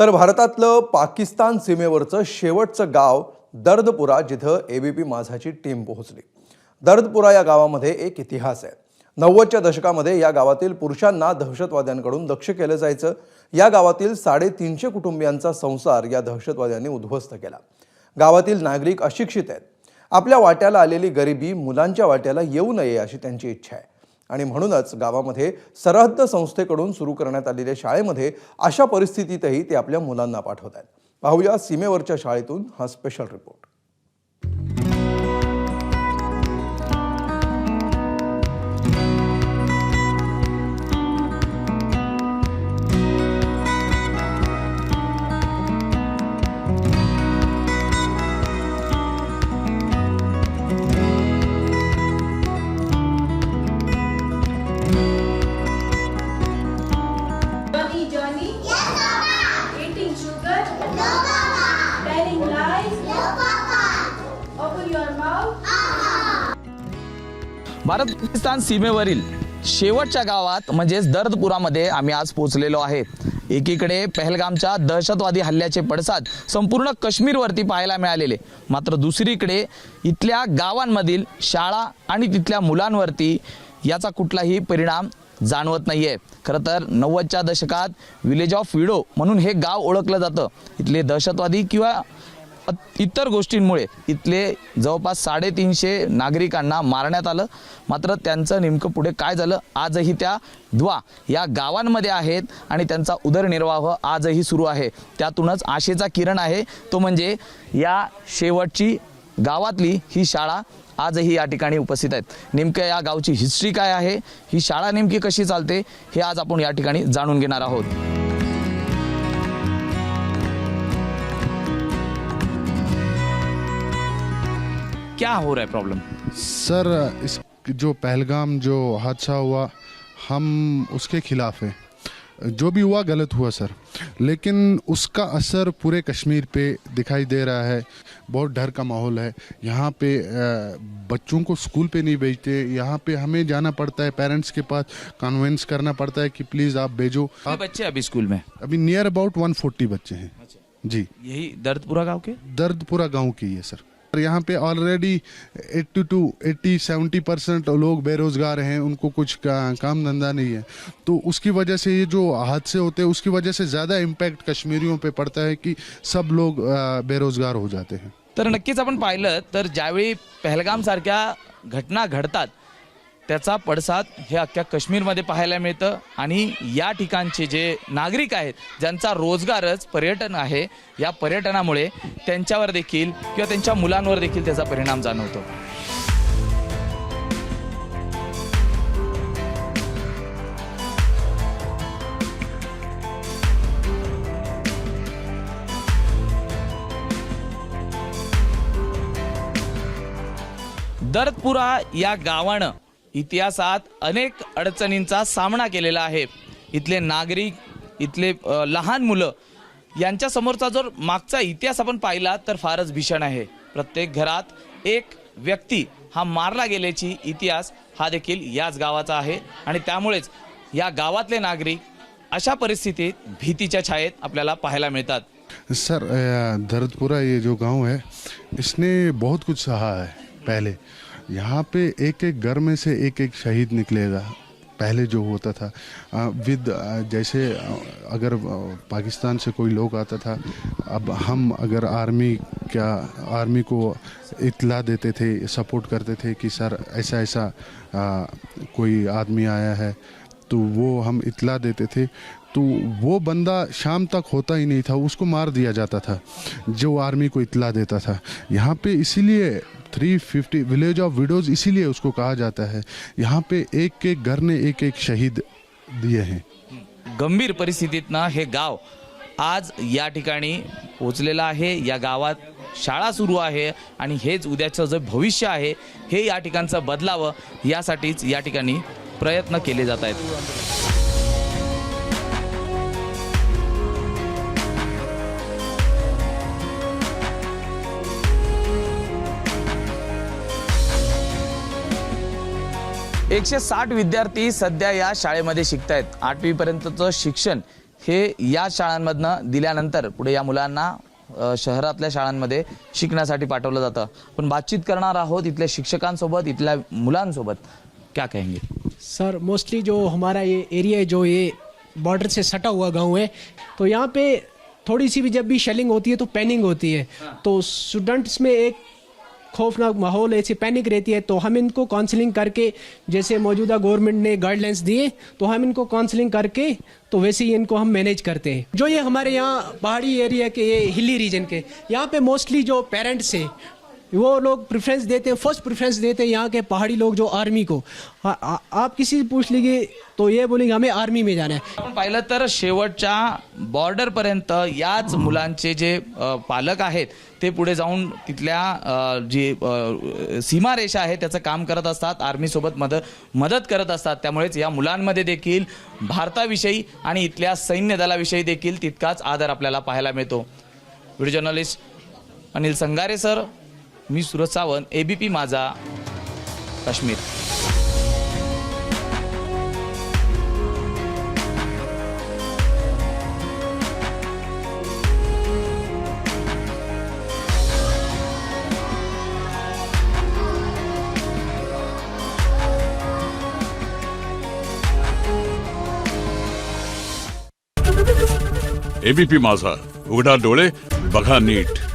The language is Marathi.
तर भारतातलं पाकिस्तान सीमेवरचं शेवटचं गाव दर्दपुरा जिथं ए बी पी माझाची टीम पोहोचली. दर्दपुरा या गावामध्ये एक इतिहास आहे. नव्वदच्या दशकामध्ये या गावातील पुरुषांना दहशतवाद्यांकडून लक्ष केलं जायचं. या गावातील साडेतीनशे कुटुंबियांचा संसार या दहशतवाद्यांनी उद्ध्वस्त केला. गावातील नागरिक अशिक्षित आहेत. आपल्या वाट्याला आलेली गरिबी मुलांच्या वाट्याला येऊ नये अशी त्यांची इच्छा आहे. आणि म्हणूनच गावामध्ये सरहद्द संस्थेकडून सुरू करण्यात आलेल्या शाळेमध्ये अशा परिस्थितीतही ते आपल्या मुलांना पाठवत आहेत. पाहूया सीमेवरच्या शाळेतून हा स्पेशल रिपोर्ट भारत पाकिस्तान सीमेवरील शेवटच्या गावात म्हणजेच दर्दपुरामध्ये आम्ही आज पोहोचलेलो आहे. एकीकडे पहलगामच्या दहशतवादी हल्ल्याचे पडसाद संपूर्ण काश्मीरवरती पाहायला मिळालेले. मात्र दुसरीकडे इथल्या गावांमधील शाळा आणि तिथल्या मुलांवरती याचा कुठलाही परिणाम जाणवत नाही आहे खरं तर नव्वदच्या दशकात विलेज ऑफ विडो म्हणून हे गाव ओळखलं जातं. इथले दहशतवादी किंवा इतर गोष्टींमुळे इथले जवळपास साडेतीनशे नागरिकांना मारण्यात आलं. मात्र त्यांचं नेमकं पुढे काय झालं आजही त्या द्वा या गावांमध्ये आहेत आणि त्यांचा उदरनिर्वाह आजही सुरू आहे. त्यातूनच आशेचा किरण आहे तो म्हणजे या शेवटची गावातली ही शाळा आजही या ठिकाणी उपस्थित आहेत. नेमकं या गावची हिस्ट्री काय आहे ही शाळा नेमकी कशी चालते हे आज आपण या ठिकाणी जाणून घेणार आहोत. क्या हो रहा है प्रॉब्लम सर इस जो पहलगाम जो हादसा हुआ हम उसके खिलाफ हैं। जो भी हुआ गलत हुआ सर। लेकिन उसका असर पूरे कश्मीर पे दिखाई दे रहा है। बहुत डर का माहौल है। यहाँ पे बच्चों को स्कूल पे नहीं भेजते। यहाँ पे हमें जाना पड़ता है पेरेंट्स के पास। कन्वेंस करना पड़ता है कि प्लीज़ आप भेजो। आप बच्चे अभी स्कूल में? अभी नियर अबाउट 140 बच्चे हैं। जी। यही दर्दपुरा गाँव के? दर्दपुरा गाँव की है सर। यहाँ पे ऑलरेडी 82, टू 80 70 परसेंट लोग बेरोजगार हैं उनको कुछ का, काम धंधा नहीं है। तो उसकी वजह से ये जो हादसे होते हैं उसकी वजह से ज़्यादा इम्पैक्ट कश्मीरियों पे पड़ता है कि सब लोग बेरोजगार हो जाते हैं। तर नक्कीच आपण पाहिलं तर ज्यावेळी पहलगाम सारख्या घटना घडतात त्याचा पडसाद हे अख्ख्या काश्मीरमध्ये पाहायला मिळतं. आणि या ठिकाणचे जे नागरिक आहेत ज्यांचा रोजगारच पर्यटन आहे या पर्यटनामुळे त्यांच्यावर देखील किंवा त्यांच्या मुलांवर देखील त्याचा परिणाम जाणवतो. दर्दपुरा या गावानं इतिहासात अनेक अडचणींचा सामना केलेला आहे. इथले नागरिक इथले लहान मुलं यांच्या समोरचा जर मागचा इतिहास आपण पाहिला तर फारच भीषण आहे. प्रत्येक घरात एक व्यक्ती हा मारला गेल्याची इतिहास हा देखील याच गावाचा आहे आणि त्यामुळेच या गावातले नागरिक अशा परिस्थितीत भीतीच्या छायेत आपल्याला पाहायला मिळतात. सर धरतपुरा ये जो गांव है इसने बहुत कुछ सहा है पहले। यहाँ पे एक एक घर में से एक एक शहीद निकलेगा पहले जो होता था। विद जैसे अगर पाकिस्तान से कोई लोग आता था अब हम अगर आर्मी क्या आर्मी को इतला देते थे सपोर्ट करते थे कि सर ऐसा ऐसा अ, कोई आदमी आया है। तो वो हम इतला देते थे। तो वो बंदा शाम तक होता ही नहीं था उसको मार दिया जाता था जो आर्मी को इतला देता था। यहाँ पे इसीलिए 350 विलेज ऑफ विडोज इसीलिए उसको कहा जाता है। यहाँ पे एक एक घर ने एक एक शहीद दिए हैं। गंभीर परिस्थितीतनं हे गाव आज या ठिकाणी पोचलेलं आहे या गावात शाळा सुरू आहे आणि हेच उद्याचं जे भविष्य आहे हे या ठिकाणचं बदलावं यासाठीच या ठिकाणी प्रयत्न केले जात आहेत. एकशे साठ विद्यार्थी सध्या या शाळेमध्ये शिकत आहेत आठवीपर्यंतचं शिक्षण हे या शाळांमधनं दिल्यानंतर पुढे या मुलांना शहरातल्या शाळांमध्ये शिकण्यासाठी पाठवलं जातं. पण बातचीत करणार आहोत इथल्या शिक्षकांसोबत इथल्या मुलांसोबत. क्या कहेंगे? सर मोस्टली जो हमारा ये एरिया है जो ये बॉर्डर से सटा हुआ गांव है तो यहाँ पे थोड़ी सी भी जब भी शेलिंग होती है तो पैनिंग होती है। तो स्टूडेंट्स में एक खौफनाक माहौल ऐसी पैनिक रहती है। तो हम इनको काउंसलिंग करके, जैसे मौजूदा गवर्नमेंट ने गाइडलाइंस दिए तो हम इनको काउंसलिंग करके तो वैसे ही इनको हम मैनेज करते हैं। जो ये हमारे यहाँ पहाड़ी एरिया के, ये हिली रीजन के, यहाँ पे मोस्टली जो पेरेंट्स हैं वो लोग प्रेफरेंस देते हैं फर्स्ट प्रेफरेंस देते हैं यहाँ के पहाड़ी लोग जो आर्मी को। आ, आ, आप किसी से पूछ लीजिए तो ये बोलेंगे हमें आर्मी में जाना है। आपण पाहिलं तर शेवटच्या बॉर्डरपर्यंत याच मुलांचे जे अ, पालक आहेत ते पुढे जाऊन तिथल्या अ, जी अ, सीमारेषा आहे त्याचं काम करत असतात आर्मीसोबत मदत मदत करत असतात. त्यामुळेच या मुलांमध्ये देखील भारताविषयी आणि इथल्या सैन्य दलाविषयी देखील तितकाच आदर आपल्याला पाहायला मिळतो. Video journalist Anil Sangare sir मी सुरज सावंत एबीपी माझा काश्मीर. एबीपी माझा. उघडा डोळे बघा नीट.